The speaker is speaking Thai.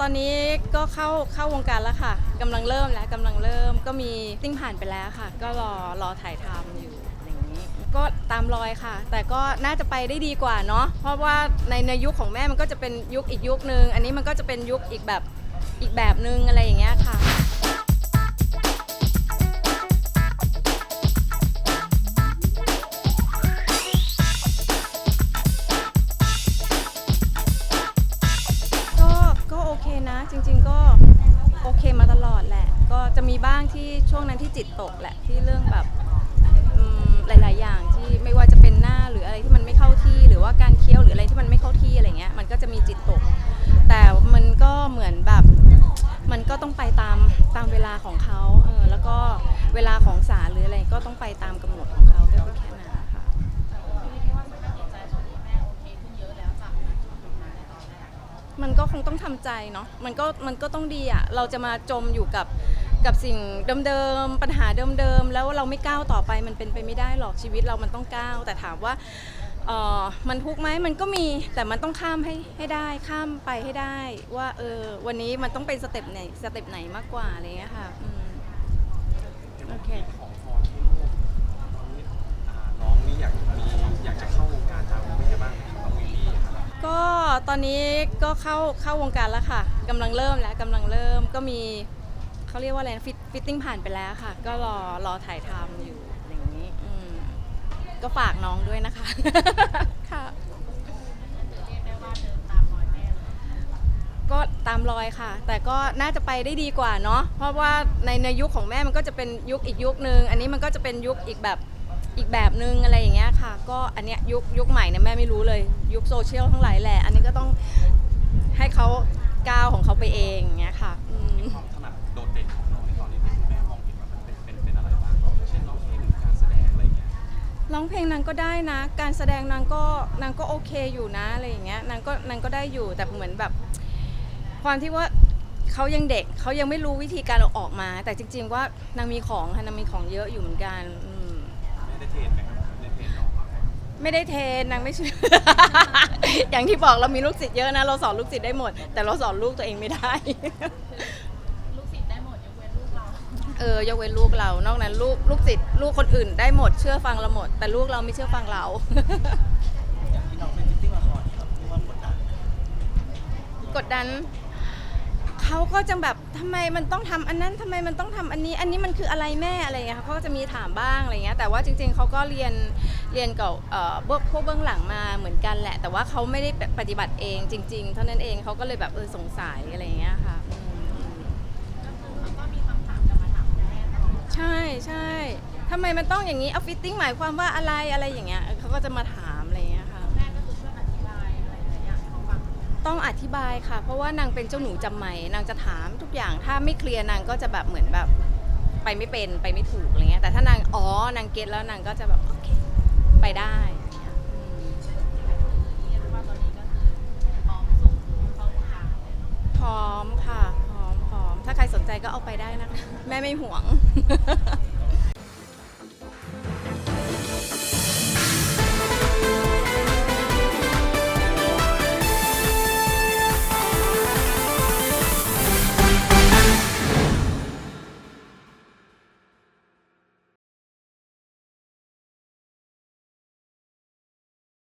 ตอนนี้ก็เข้าเข้าวงการแล้วค่ะกำลังเริ่มแล้วกำลังเริ่มก็มีติ้งผ่านไปแล้วค่ะ ก็รอรอถ่ายทำอยู่อย่างนี้ ก็ตามรอยค่ะ แต่ก็น่าจะไปได้ดีกว่าเนาะเพราะว่าในในยุคของแม่มันก็จะเป็นยุคอีกยุคนึง อันนี้มันก็จะเป็นยุคอีกแบบอีกแบบนึงอะไรอย่างเงี้ยค่ะ โอเคนะ จริง ๆ ก็โอเคมาตลอดแหละ ก็จะมีบ้างที่ช่วงนั้นที่จิตตกแหละที่เรื่องแบบอืมหลาย ๆ อย่างที่ไม่ว่าจะเป็นหน้าหรืออะไรที่มันไม่เข้าที่หรือว่าการเคี้ยวหรืออะไรที่มันไม่เข้าที่อะไรเงี้ยมันก็จะมีจิตตก แต่มันก็เหมือนแบบมันก็ต้องไปตามตามเวลาของเขาเออแล้วก็เวลาของศาลหรืออะไรก็ต้องไปตามกำหนดของเขาก็คือแค่นั้นค่ะ มัน ก็คงต้องทำใจเนาะมันก็มันก็ต้องดีอะเราจะมาจมอยู่กับกับสิ่งเดิมๆปัญหาเดิมๆแล้วเราไม่ก้าวต่อไปมันเป็นไปไม่ได้หรอกชีวิตเรามันต้องก้าวแต่ถามว่าเออมันทุกข์ไหมมันก็มีแต่มันต้องข้ามให้ให้ได้ข้ามไปให้ได้ ว่าเออวันนี้มันต้องเป็นสเต็ปไหนสเต็ปไหนมากกว่าอะไรเงี้ยค่ะโอเค ตอนนี้ก็เข้าเข้าวงการแล้วค่ะกำลังเริ่มแล้วกำลังเริ่มก็มีเขาเรียกว่าอะไรฟิตฟิตติ้งผ่านไปแล้วค่ะ ก็รอรอถ่ายทำอยู่อย่างนี้อืมก็ฝากน้องด้วยนะคะ ค่ะ ก็ตามรอยค่ะ แต่ก็น่าจะไปได้ดีกว่าเนาะเพราะว่าในในยุคของแม่มันก็จะเป็นยุคอีกยุคนึง อันนี้มันก็จะเป็นยุคอีกแบบ อีกแบบนึงอะไรอย่างเงี้ยค่ะ ก็อันเนี้ยยุคยุคใหม่เนี่ยแม่ไม่รู้เลย ยุคโซเชียลทั้งหลายแหละ อันนี้ก็ต้องให้เขาก้าวของเขาไปเองอย่างเงี้ยค่ะอืม ความถนัดโดดเด่นของน้องในตอนนี้ที่แม่มองเห็นว่ามันเป็นเป็นเป็นอะไรบ้างเช่นร้องเพลงหรือการแสดงอะไรอย่างเงี้ย ร้องเพลงนางก็ได้นะ การแสดงนางก็นางก็โอเคอยู่นะอะไรอย่างเงี้ยนางก็นางก็ได้อยู่แต่เหมือนแบบ ความที่ว่าเขายังเด็กเขายังไม่รู้วิธีการเอาออกมา แต่จริง ๆ ว่านางมีของค่ะนางมีของเยอะอยู่เหมือนกันอืมแม่ ได้เทรนไหมครับได้เทรนน้องไหมไม่ได้เทรนนางไม่เชื่อ อย่างที่บอกเรามีลูกศิษย์เยอะนะ เราสอนลูกศิษย์ได้หมด แต่เราสอนลูกตัวเองไม่ได้ ลูกศิษย์ได้หมดยกเว้นลูกเรา เออยกเว้นลูกเรา นอกนั้นลูกลูกศิษย์ลูกคนอื่นได้หมดเชื่อฟังเราหมด แต่ลูกเราไม่เชื่อฟังเรา อย่างที่น้องเป็นฟิตติ้งละครที่แบบที่ว่ากดดันกดดัน เขาก็จะแบบทำไมมันต้องทำอันนั้นทำไมมันต้องทำอันนี้ อันนี้มันคืออะไรแม่อะไรเงี้ยค่ะเขาก็จะมีถามบ้างอะไรเงี้ยแต่ว่าจริง ๆเขาก็เรียนเรียนกับเอ่อพวกพวกเบื้องหลังมาเหมือนกันแหละ แต่ว่าเขาไม่ได้ปฏิบัติเองจริง ๆ เท่านั้นเองเขาก็เลยแบบเออสงสัยอะไรเงี้ยค่ะอืมก็คือเขาก็มีคำถามจะมาถามแม่ใช่ใช่ทำไมมันต้องอย่างนี้ เอาฟิตติ้งหมายความว่าอะไรอะไรอย่างเงี้ย เขาก็จะมาถ ต้องอธิบายค่ะ เพราะว่านางเป็นเจ้าหนูจำไหมนางจะถามทุกอย่างถ้าไม่เคลียร์นางก็จะแบบเหมือนแบบไปไม่เป็นไปไม่ถูกอะไรเงี้ยแต่ถ้านางอ๋อนางเก็ตแล้วนางก็จะแบบโอเคไปได้อย่างเงี้ยอืมเรียกว่าตอนนี้ก็คือพร้อมส่งเข้าวงการพร้อมค่ะพร้อมพร้อมถ้าใครสนใจก็เอาไปได้นะคะแม่ไม่ห่วง